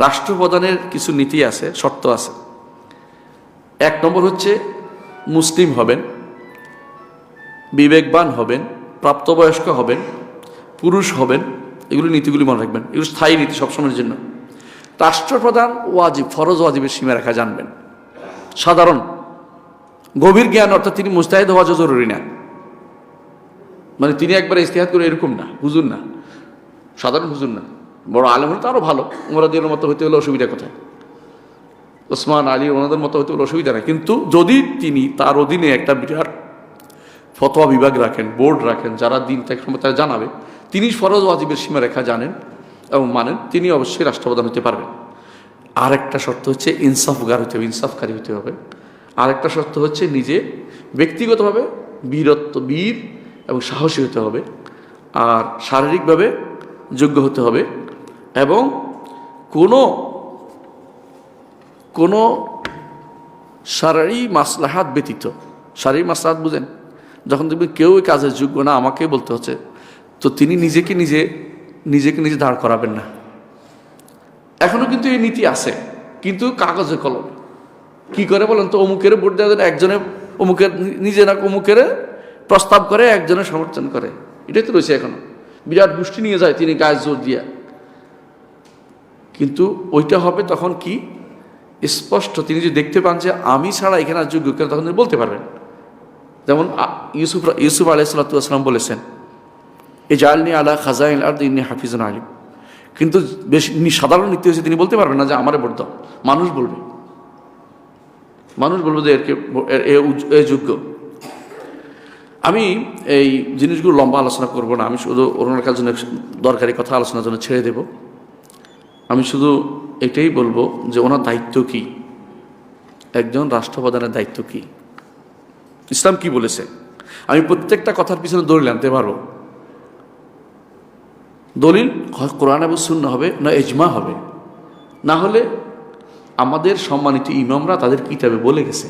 রাষ্ট্রপ্রধানের কিছু নীতি আছে, শর্ত আছে। এক নম্বর হচ্ছে মুসলিম হবেন, বিবেকবান হবেন, প্রাপ্তবয়স্ক হবেন, পুরুষ হবেন, এগুলো নীতিগুলি মনে রাখবেন। এগুলো স্থায়ী নীতি সবসময়ের জন্য। রাষ্ট্রপ্রধান ওয়াজিব, ফরজ ওয়াজিবের সীমা সীমারেখা জানবেন। সাধারণ, গভীর জ্ঞান, অর্থাৎ তিনি মুস্তাহিদ হওয়া জরুরি না। মানে তিনি একবার ইস্তেহাদ করে এরকম না, হুজুর না। সাধারণ হুজুর না। বড় আলেম হলে তো আরও ভালো। মোরাদিনের মতো হইতে হলে অসুবিধা কোথায়? ওসমান আলী ওনাদের মতো হইতে হলে অসুবিধা নেই। কিন্তু যদি তিনি তার অধীনে একটা বিরাট ফতোয়া বিভাগ রাখেন, বোর্ড রাখেন, যারা দিন থেকে সময় তারা জানাবে, তিনি ফরজ ওয়াজিবের সীমারেখা জানেন এবং মানেন, তিনি অবশ্যই রাষ্ট্রপ্রধান হতে পারবেন। আরেকটা শর্ত হচ্ছে ইনসাফগার হতে হবে, ইনসাফকারী হতে হবে। আরেকটা শর্ত হচ্ছে নিজে ব্যক্তিগতভাবে বীরত্ব, বীর এবং সাহসী হতে হবে। আর শারীরিকভাবে যোগ্য হতে হবে। এবং কোনো কোনো শারীরিক মাসলাহাত ব্যতীত। শারীরিক মাসলাহাত বুঝেন? যখন দেখবেন কেউ এই কাজের যোগ্য না, আমাকে বলতে হচ্ছে, তো তিনি নিজেকে নিজে নিজেকে নিজে দাঁড় করাবেন না। এখনও কিন্তু এই নীতি আছে, কিন্তু কাগজে কলম। কি করে বলেন তো, অমুকের ভোট দেওয়া একজনে অমুকের, নিজে না অমুকের প্রস্তাব করে একজনের সমর্থন করে। এটাই তো রয়েছে এখনও। বিরাট গোষ্ঠী নিয়ে যায়, তিনি গায়ে জোর দিয়া। কিন্তু ওইটা হবে তখন কি? স্পষ্ট। তিনি যদি দেখতে পান যে আমি ছাড়া এখানে আর যোগ্য কেন তখন তিনি বলতে পারবেন। যেমন ইউসুফ ইউসুফ আলাইসাল্লাম বলেছেন এ জালনি আলা খাজাইন আর ইন্নি হাফিজুন আলিম। কিন্তু বেশ সাধারণ নীতি হয়েছে, তিনি বলতে পারবেন না যে আমার ভোট মানুষ বলবে। মানুষ বলবে যে এরকে এ- যোগ্য। আমি এই জিনিসগুলো লম্বা আলোচনা করব না। আমি শুধু কাছে জন্য দরকারি কথা আলোচনার জন্য ছেড়ে দেব। আমি শুধু এটাই বলব যে ওনার দায়িত্ব কি? একজন রাষ্ট্রপ্রধানের দায়িত্ব কি? ইসলাম কি বলেছে? আমি প্রত্যেকটা কথার পিছনে দলিল আনতে পারব। দলিল কোরআন এবং শূন্য হবে, না এজমা হবে? না হলে আমাদের সম্মানিত ইমামরা তাদের কিতাবে বলে গেছে।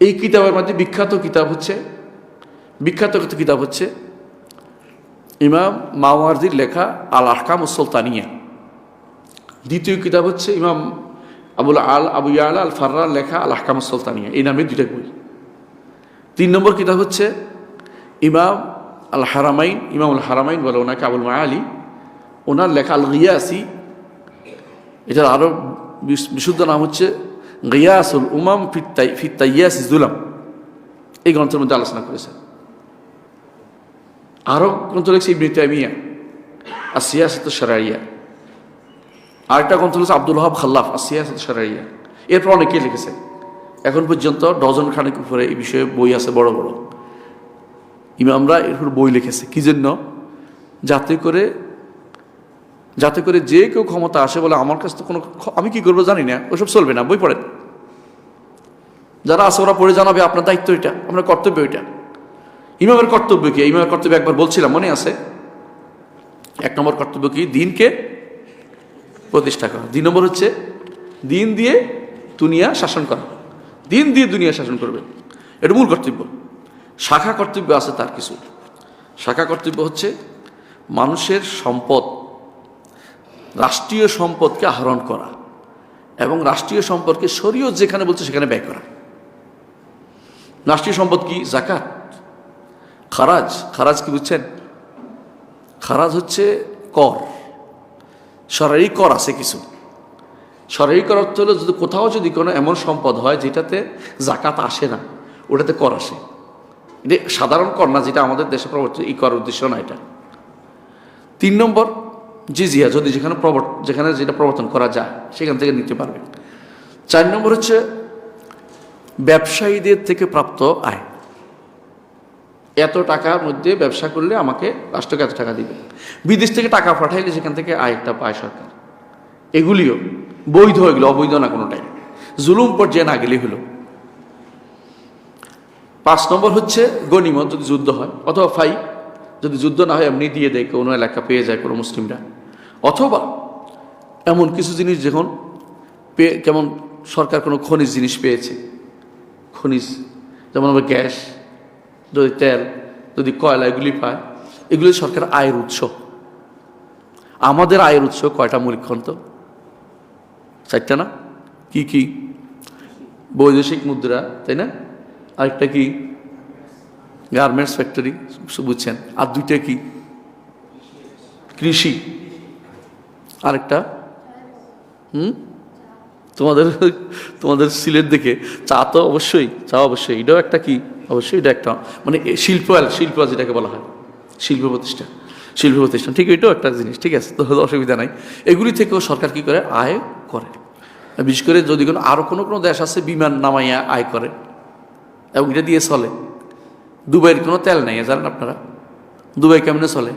এই কিতাবের মধ্যে বিখ্যাত কিতাব হচ্ছে, বিখ্যাত কিতাব হচ্ছে ইমাম মাওয়ার্দির লেখা আল আহকাম সুলতানিয়া দ্বিতীয় কিতাব হচ্ছে ইমাম আবুল আল, আবু ইয়ালা আল ফার্রার লেখা আল আহকাম সুলতানিয়া এই নামে দুইটা বই। তিন নম্বর কিতাব হচ্ছে ইমাম আল হারামাইন ইমাম আল হারামাইন বলে ওনাকে আবুল মা আলী ওনার লেখা আল গিয়াসি এটার আরও বিশ- বিশুদ্ধ নাম হচ্ছে গিয়াসুল উমাম ফিত্তাই ফিত্তাইয়াস জুলাম এই গ্রন্থের মধ্যে আলোচনা করেছে আরও গ্রন্থ লিখছে ইবনি তাইমিয়া আর সিয়াসত সারাইয়া আরেকটা গ্রন্থ লিখছে আব্দুল হাব খাল্লাফ আর সিয়াসত সারাইয়া এরপর অনেকেই লিখেছে, এখন পর্যন্ত ডজন খানেক উপরে এই বিষয়ে বই আছে বড় বড়। ইমামরা এরপর বই লিখেছে, কী জন্য? যাতে করে যাতে করে যে কেউ ক্ষমতা আসে বলে আমার কাছে তো কোনো আমি কি করব জানি না, ওসব চলবে না, বই পড়েন। যারা আছে ওরা পড়ে জানাবে, আপনার দায়িত্ব এটা, আপনার কর্তব্য এটা। ইমামের কর্তব্য কি? ইমামের কর্তব্য একবার বলছিলাম, মনে আছে? এক নম্বর কর্তব্য কি? দিনকে প্রতিষ্ঠা করা। দুই নম্বর হচ্ছে দিন দিয়ে দুনিয়া শাসন করা। দিন দিয়ে দুনিয়া শাসন করবে। এটা মূল কর্তব্য। শাখা কর্তব্য আছে তার কিছু। শাখা কর্তব্য হচ্ছে মানুষের সম্পদ, রাষ্ট্রীয় সম্পদকে আহরণ করা এবং রাষ্ট্রীয় সম্পদকে শরীয়ত যেখানে বলছে সেখানে ব্যয় করা। রাষ্ট্রীয় সম্পদ কি? জাকাত। খারাজ খারাজ কি বুঝছেন? খারাজ হচ্ছে কর। সরকারি কর আছে কিছু। সরকারি কর অর্থ হলো যদি কোথাও যদি কোনো এমন সম্পদ হয় যেটাতে জাকাত আসে না, ওটাতে কর আসে। এটা সাধারণ কর না, যেটা আমাদের দেশে প্রবর্তিত, এই কর উদ্দেশ্য না এটা। তিন নম্বর, জিজিয়া, যদি যেখানে প্রবর্ত যেখানে যেটা প্রবর্তন করা যায়, সেখান থেকে নিতে পারবে। চার নম্বর হচ্ছে, ব্যবসায়ীদের থেকে প্রাপ্ত আয়। এত টাকার মধ্যে ব্যবসা করলে আমাকে রাষ্ট্রকে এত টাকা দিবে? বিদেশ থেকে টাকা পাঠাইলে সেখান থেকে আয়টা পায় সরকার। এগুলিও বৈধ এগুলো, অবৈধ না কোনোটাই। জুলুম পর্যায়ে না গেলেই হলো। পাঁচ নম্বর হচ্ছে গণিমত, যদি যুদ্ধ হয়, অথবা ফাই, যদি যুদ্ধ না হয়, এমনি দিয়ে দেয়, কোনো এলাকা পেয়ে যায়, কোনো মুসলিমরা। অথবা এমন কিছু জিনিস যখন পেয়ে কেমন সরকার কোনো খনিজ জিনিস পেয়েছে। খনিজ, যেমন হবে গ্যাস যদি তেল, যদি কয়লা, এগুলি পায়, এগুলি সরকার আয়ের উৎস। আমাদের আয়ের উৎস কয়টা মৌলিক খন্ত চারটা না? কি কি? বৈদেশিক মুদ্রা, তাই না? আরেকটা কি? গার্মেন্টস ফ্যাক্টরি বুঝছেন? আর দুইটা কি? কৃষি। আরেকটা? হুম? তোমাদের তোমাদের সিলেট দেখে চা তো অবশ্যই, চা অবশ্যই। এটাও একটা কি? অবশ্যই এটা একটা মানে শিল্প শিল্প যেটাকে বলা হয়, শিল্প প্রতিষ্ঠান শিল্প প্রতিষ্ঠান, ঠিক এটাও একটা জিনিস, ঠিক আছে? তো অসুবিধা নাই। এগুলি থেকেও সরকার কি করে? আয় করে। বিশেষ করে যদি কোনো আরও কোনো কোনো দেশ আছে, বিমান নামাইয়া আয় করে, এবং এটা দিয়ে চলে। দুবাইয়ের কোনো তেল নেই, জানেন আপনারা? দুবাই কেমনে চলে?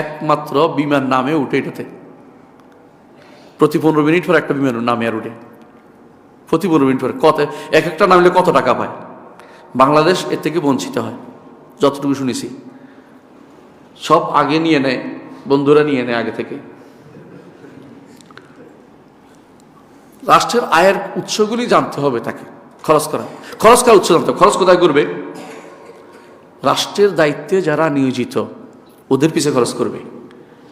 একমাত্র বিমান নামে উঠে এটাতে। প্রতি পনেরো মিনিট পর একটা বিমান নামে আর উঠে। প্রতি পনেরো মিনিট পরে, কত, এক একটা নামলে কত টাকা পায়? বাংলাদেশ এর থেকে বঞ্চিত হয়, যতটুকু শুনেছি। সব আগে নিয়ে নেয়, বন্ধুরা নিয়ে নেয় আগে থেকে। রাষ্ট্রের আয়ের উৎসগুলি জানতে হবে তাকে, খরচ করা। খরচ করা উৎস জানতে হবে? খরচ কোথায় করবে? রাষ্ট্রের দায়িত্বে যারা নিয়োজিত, ওদের পিছিয়ে খরচ করবে।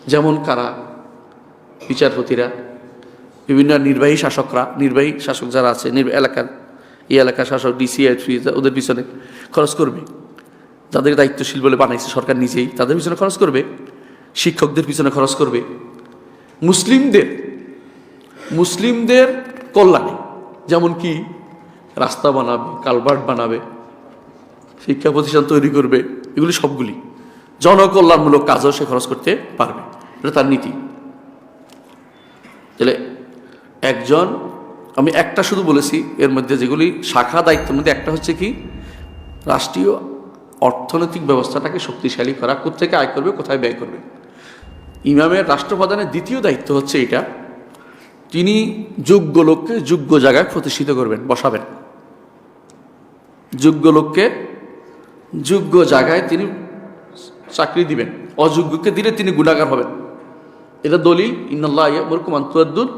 যেমন কারা? বিচারপতিরা, বিভিন্ন নির্বাহী শাসকরা, নির্বাহী শাসক যারা আছে এলাকার এই এলাকার শাসক ডিসিআইসি ওদের পিছনে খরচ করবে। যাদের দায়িত্বশীল বলে বানাইছে সরকার নিজেই, তাদের পিছনে খরচ করবে। শিক্ষকদের পিছনে খরচ করবে। মুসলিমদের মুসলিমদের কল্যাণে যেমন কি রাস্তা বানাবে, কালভার্ট বানাবে, শিক্ষা প্রতিষ্ঠান তৈরি করবে, এগুলি সবগুলি জনকল্যাণমূলক কাজও সে খরচ করতে পারবে। এটা তার নীতি। তাহলে একজন আমি একটা শুধু বলেছি, এর মধ্যে যেগুলি শাখা দায়িত্বের মধ্যে, একটা হচ্ছে কি? রাষ্ট্রীয় অর্থনৈতিক ব্যবস্থাটাকে শক্তিশালী করা কোথেকে আয় করবে, কোথায় ব্যয় করবে। ইমামের রাষ্ট্রপ্রধানের দ্বিতীয় দায়িত্ব হচ্ছে এটা, তিনি যোগ্য লোককে যোগ্য জায়গায় প্রতিষ্ঠিত করবেন, বসাবেন। যোগ্য লোককে যোগ্য জায়গায় তিনি চাকরি দিবেন, অযোগ্যকে দিলে তিনি গুণাগার হবেন। এটা দলিল, ইন্নাল্লাহ ইয়ামুরকুম আন তুআদ্দুল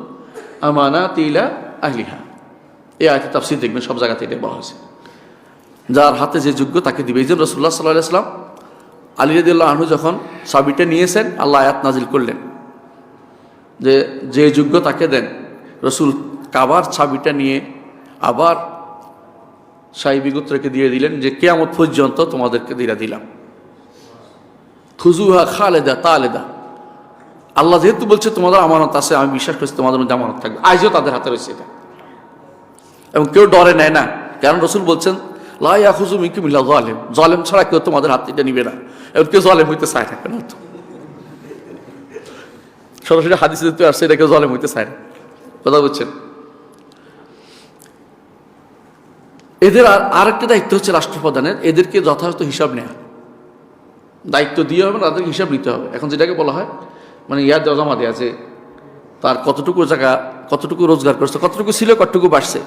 আমানাতি ইলা আহলিহা এই আয়াতে তাফসীর দেখবেন, সব জায়গাতে এটা বলা হয়েছে। যার হাতে যে যোগ্য তাকে দিবে। এই জন্য রসুল্লাহ সাল্লাহ সাল্লাম আলী রদিল্লাহ আনহু যখন সাবিটা নিয়েছেন, আল্লাহ আয়াত নাজিল করলেন। যে যে যোগ্য তাকে দেন, রসুল কাবার ছাবিটা নিয়ে আবার সাহিবি গোত্রকে দিয়ে দিলেন যে, কেয়ামত পর্যন্ত তোমাদেরকে দিয়ে দিলাম। খুজুহা খালেদা তালেদা। আল্লাহ যেহেতু বলছে তোমাদের আমানত আছে, আমি বিশ্বাস করছি তোমাদের মধ্যে আমানত থাকবে। আজও তাদের হাতে রয়েছে এটা। এবং কেউ ডরে নেয় না। কারণ রসুল বলছেন জলেম জলেম ছাড়া কেউ তোমাদের এটা নিবে না। এবং কেউ জলেম হইতে চায় না, কেন তো? সরাসরি হাদিসে যেতে আসছে, এটা কেউ জলেম হইতে চায় না। কথা বলছেন। এদের আর আরেকটা দায়িত্ব হচ্ছে রাষ্ট্রপ্রধানের। এদেরকে যথাযথ হিসাব নেওয়া দায়িত্ব দিয়ে হবে না, তাদেরকে হিসাব নিতে হবে। এখন যেটাকে বলা হয় মানে ইয়াদ দেওয়া জমা দেওয়া যে তার কতটুকু জায়গা, কতটুকু রোজগার করছে, কতটুকু ছিল, কতটুকু বাড়ছে?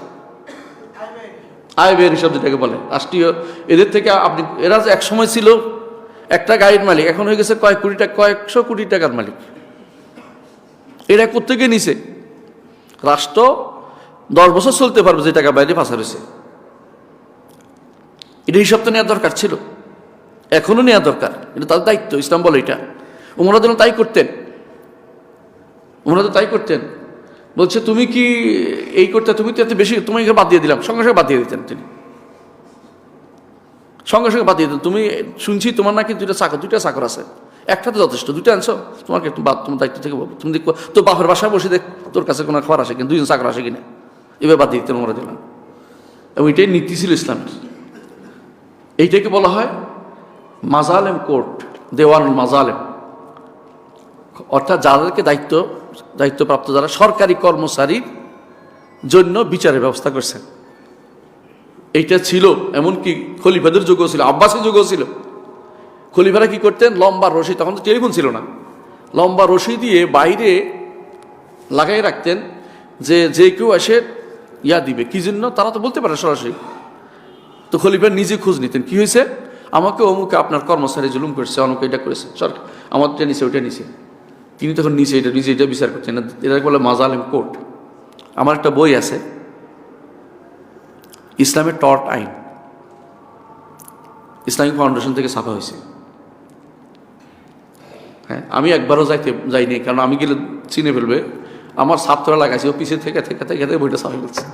আয় ব্যয়ের হিসাব যেটাকে বলে। রাষ্ট্রীয়, এদের থেকে আপনি, এরা এক সময় ছিল, একটা গাড়ির মালিক, এখন হয়ে গেছে কয়েক কোটি টাকা, কয়েকশো কোটি টাকার মালিক। এরা কোথেকে নিছে? রাষ্ট্র দশ বছর চলতে পারবে যে টাকা বাইরে ফাঁসা রয়েছে এটা হিসাব তো নেওয়া দরকার ছিল। এখনও নেওয়া দরকার। এটা তার দায়িত্ব, ইসলাম বলে এটা। ওমরা যেন তাই করতেন। ওমরা তো তাই করতেন। বলছে, তুমি কি এই করতে, তুমি তো এত বেশি, তোমাকে বাদ দিয়ে দিলাম। সঙ্গে সঙ্গে বাদ দিয়ে দিতেন তিনি। সঙ্গে সঙ্গে বাদ দিয়ে দিতেন। তুমি, শুনছি তোমার নাকি দুইটা চাকর দুইটা চাকর আছে। একটা তো যথেষ্ট, দুইটা আনছো। তোমাকে একটু বাদ, তোমার দায়িত্ব থেকে তুমি দেখো তোর বাপের বাসায় বসে দেখ, তোর কাছে কোনো খাবার আসে কিনা? দুইজন চাকর আসে কিনা? এবার বাদ দিয়ে দিতেন ওমরা দিলাম এবং এটাই নীতি ছিল ইসলামের। এইটাকে বলা হয় মাজালেম কোর্ট, দেওয়ানুল মাজালেম। অর্থাৎ যাদেরকে দায়িত্ব দায়িত্বপ্রাপ্ত যারা সরকারি কর্মচারীর জন্য বিচারের ব্যবস্থা করছেন। এইটা ছিল, এমনকি খলিফাদের যুগও ছিল, আব্বাসের যুগও ছিল। খলিফারা কি করতেন? লম্বা রশি, তখন তো টেলিফোন ছিল না। লম্বা রশি দিয়ে বাইরে লাগাই রাখতেন যে যে কেউ এসে ইয়া দিবে। কি জন্য? তারা তো বলতে পারে সরাসরি। তো খলিফা নিজে খোঁজ নিতেন। কি হয়েছে? আমাকে অমুকে আপনার কর্মচারী জুলুম করেছে, অমুকে এটা করেছে। সরকার, আমারটা নিচে ওইটা নিচে তিনি তখন নিচে এটা নিজে এটা বিচার করছেন। এটা বলে মাজালেম কোর্ট। আমার একটা বই আছে। ইসলামের টর্ট আইন। ইসলামিক ফাউন্ডেশন থেকে ছাপা হয়েছে। হ্যাঁ আমি একবারও যাইতে, যাইনি, কারণ আমি গেলে চিনে ফেলবে। আমার ছাত্ররা লাগাইছে, ও পিছিয়ে থেকে থেকে থেকে থেকে বইটা সামনে ফেলছে।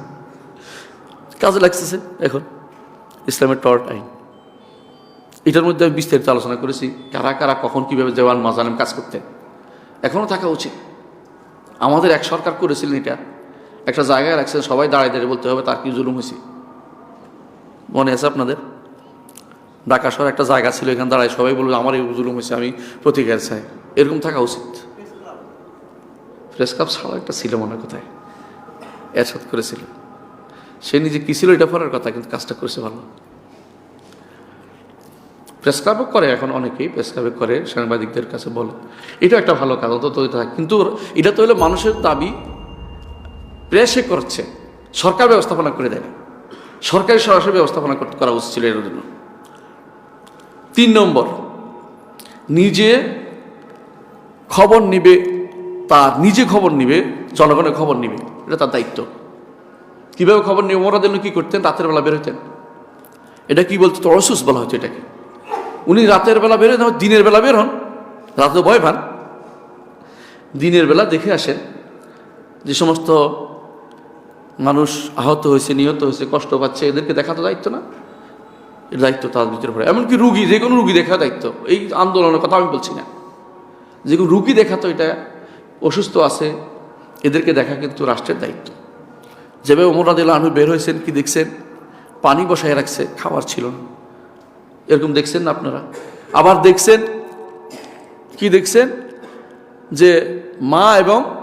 কাজে লাগতেছে এখন। ইসলামের টর্ট আইন। এটার মধ্যে আমি বিস্তারিত আলোচনা করেছি, কারা কারা, কখন, কীভাবে দেওয়ান মাজালাম কাজ করতে এখনও থাকা উচিত। আমাদের এক সরকার করেছিলেন এটা। একটা জায়গায় রাখছেন, সবাই দাঁড়িয়ে দাঁড়িয়ে বলতে হবে, তার কি জুলুম হয়েছে? মনে আছে আপনাদের? ঢাকা শহরে একটা জায়গা ছিল, এখানে দাঁড়ায় সবাই বলবে, আমার এই জুলুম হয়েছে, আমি প্রতিকার চাই। এরকম থাকা উচিত। প্রেস ছাড়াও একটা ছিল মনে কোথায়? এরশাদ করেছিল। সে নিজে কি ছিল, এটা পরের কথা, কিন্তু কাজটা করেছে ভালো। প্রেস ক্লাবও করে, এখন অনেকেই প্রেস ক্লাবে করে, সাংবাদিকদের কাছে বলে। এটা একটা ভালো কাজ, অন্তত থাকে। কিন্তু এটা তো হলো মানুষের দাবি প্রেসে করছে। সরকার ব্যবস্থাপনা করে দেয় সরকারি সরাসরি ব্যবস্থাপনা করা উচিত ছিল এর জন্য। তিন নম্বর, নিজে খবর নিবে তার নিজে খবর নিবে, জনগণের খবর নিবে। এটা তার দায়িত্ব। কীভাবে খবর নিবে? ওরা জন্য কী করতেন? রাতের বেলা বের হতেন। এটা কি বলতো? তরসুস বলা হতো এটাকে। উনি রাতের বেলা বের হন, দিনের বেলা বের হন। রাতে ভয় পান। দিনের বেলা দেখে আসেন যে সমস্ত মানুষ আহত হয়েছে, নিহত হয়েছে, কষ্ট পাচ্ছে, এদেরকে দেখা তো দায়িত্ব না। এর দায়িত্ব তার ভিতরে পড়ে। এমনকি রুগী, যে কোনো রুগী দেখা দায়িত্ব। এই আন্দোলনের কথা আমি বলছি না। যে কোনো রুগী দেখা তো এটা, অসুস্থ আছে, এদেরকে দেখা কিন্তু রাষ্ট্রের দায়িত্ব। যেভাবে ওমরাদিল্লা আনু বের হয়েছেন, কি দেখছেন? পানি বসায় রাখছে, খাবার ছিল না। এরকম দেখছেন না আপনারা? আবার দেখছেন, কি দেখছেন? যে মা এবং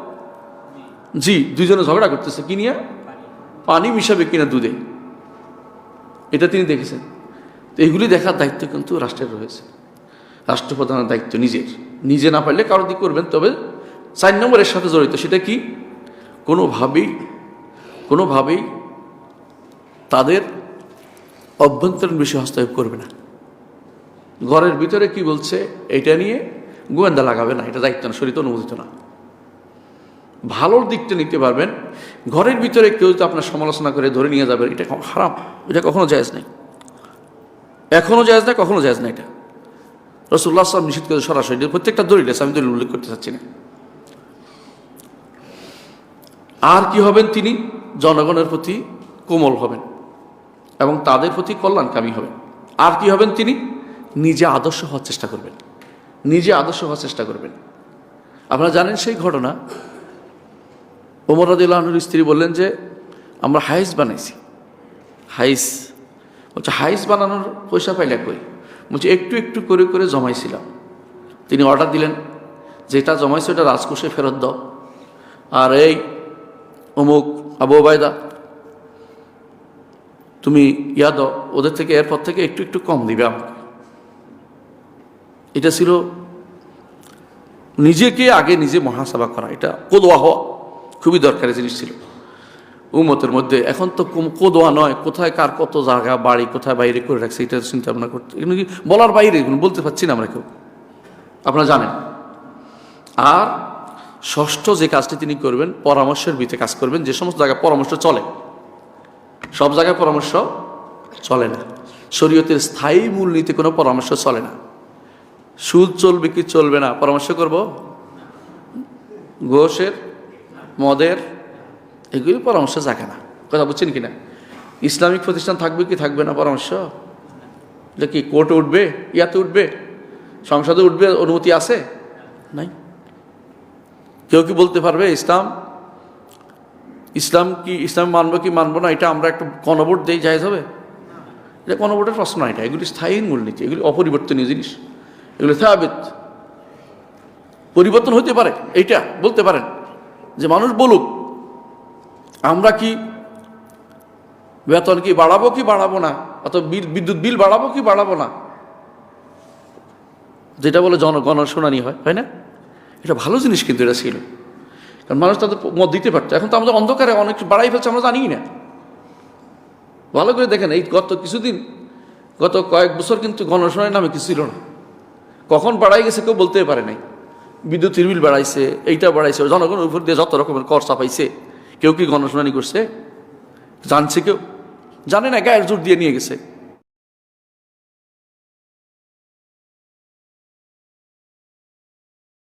জি, দুইজনে ঝগড়া করতেছে। কি নিয়ে? পানি মিশাবে কিনা দুধে। এটা তিনি দেখেছেন। তো এগুলি দেখার দায়িত্ব কিন্তু রাষ্ট্রের রয়েছে। রাষ্ট্রপ্রধানের দায়িত্ব নিজের। নিজে না পারলে কারও দিক করবেন, তবে চার নম্বরের সাথে জড়িত। সেটা কি? কোনোভাবেই কোনোভাবেই তাদের অভ্যন্তরীণ বিষয়ে হস্তক্ষেপ করবে না। ঘরের ভিতরে কি বলছে এটা নিয়ে গোয়েন্দা লাগাবে না, এটা দায়িত্ব না শরীর অনুমোদিত না। ভালোর দিকটা নিতে পারবেন, ঘরের ভিতরে কেউ তো আপনার সমালোচনা করে ধরে নিয়ে যাবে, এটা হারাম, এটা কখনো জায়জ নেই। এখনও জায়জ না কখনো জায়জ না এটা। রসুল্লাহ সাহেব নিষিদ্ধ করে সরাসরি প্রত্যেকটা দলিল আছে, আমি দলিল উল্লেখ করতে চাচ্ছি না। আর কি হবেন তিনি? জনগণের প্রতি কোমল হবেন এবং তাদের প্রতি কল্যাণকামী হবেন। আর কি হবেন তিনি? নিজে আদর্শ হওয়ার চেষ্টা করবেন। নিজে আদর্শ হওয়ার চেষ্টা করবেন। আপনারা জানেন সেই ঘটনা? ওমর রাদিল্লাহনুর স্ত্রী বললেন যে, আমরা হাইস বানাইছি। হাইস বলছে, হাইস বানানোর পয়সা পাইলে কই? বলছে, একটু একটু করে করে জমাইছিলাম। তিনি অর্ডার দিলেন, যেটা জমাইছে ওটা রাজকোষে ফেরত দাও। আর এই অমুক আবু বায়দা তুমি ইয়া দাও, ওদের থেকে এরপর থেকে একটু একটু কম দিবে আমাকে। এটা ছিল নিজেকে আগে নিজে মহাসভা করা। এটা কোদোয়া হওয়া খুবই দরকারি জিনিস ছিল। উমতের মধ্যে এখন তো কোদোয়া নয়, কোথায় কার কত জায়গা, বাড়ি, কোথায় বাইরে করে রাখছে, এটা চিন্তা ভাবনা করতে এগুলো কি বলার বাইরে বলতে পারছি না আমরা কেউ। আপনারা জানেন। আর ষষ্ঠ যে কাজটি তিনি করবেন, পরামর্শের ভিত্তিতে কাজ করবেন, যে সমস্ত জায়গায় পরামর্শ চলে, সব জায়গায় পরামর্শ চলে না। শরীয়তের স্থায়ী মূলনীতি কোনো পরামর্শ চলে না। সুদ চলবে কি চলবে না? পরামর্শ করব? ঘোষের মদের, এগুলি পরামর্শ থাকে না। কথা বুঝছেন কি না ইসলামিক প্রতিষ্ঠান থাকবে কি থাকবে না পরামর্শ? এটা কি কোর্টে উঠবে? ইয়াতে উঠবে? সংসদে উঠবে? অনুমতি আছে? নাই। কেউ কি বলতে পারবে ইসলাম? ইসলাম কি, ইসলাম মানবো কি মানবো না? এটা আমরা একটা গণভোট দিয়ে যাই হবে? এটা গণভোটের প্রশ্ন না এটা। এগুলি স্থায়ী মূলনীতি, এগুলি অপরিবর্তনীয় জিনিস। এগুলো থাবিত পরিবর্তন হতে পারে, এইটা বলতে পারেন যে মানুষ বলুক, আমরা কি বেতন কি বাড়াবো কি বাড়াবো না অত বিল, বিদ্যুৎ বিল বাড়াবো কি বাড়াবো না, যেটা বলে জনগণ শুনানি হয় হয় না? এটা ভালো জিনিস কিন্তু এটা ছিল। কারণ মানুষ তাদের মত দিতে পারতো। এখন তো আমাদের অন্ধকারে অনেক বাড়াই ফেলছে, আমরা জানি না। ভালো করে দেখেন, এই গত কিছুদিন, গত কয়েক বছর কিন্তু গণশুনানির নামে কিছু ছিল না। কখন বাড়াই গেছে কেউ বলতে পারে নাই। বিদ্যুতের বিল বাড়াইছে, এইটা বাড়াইছে জনগণের উপর দিয়ে যত রকমের কর চাপাইছে, কেউ কি গণশুনানি করছে? জানছে কেউ? জানে না, গায়ের জোর দিয়ে নিয়ে গেছে।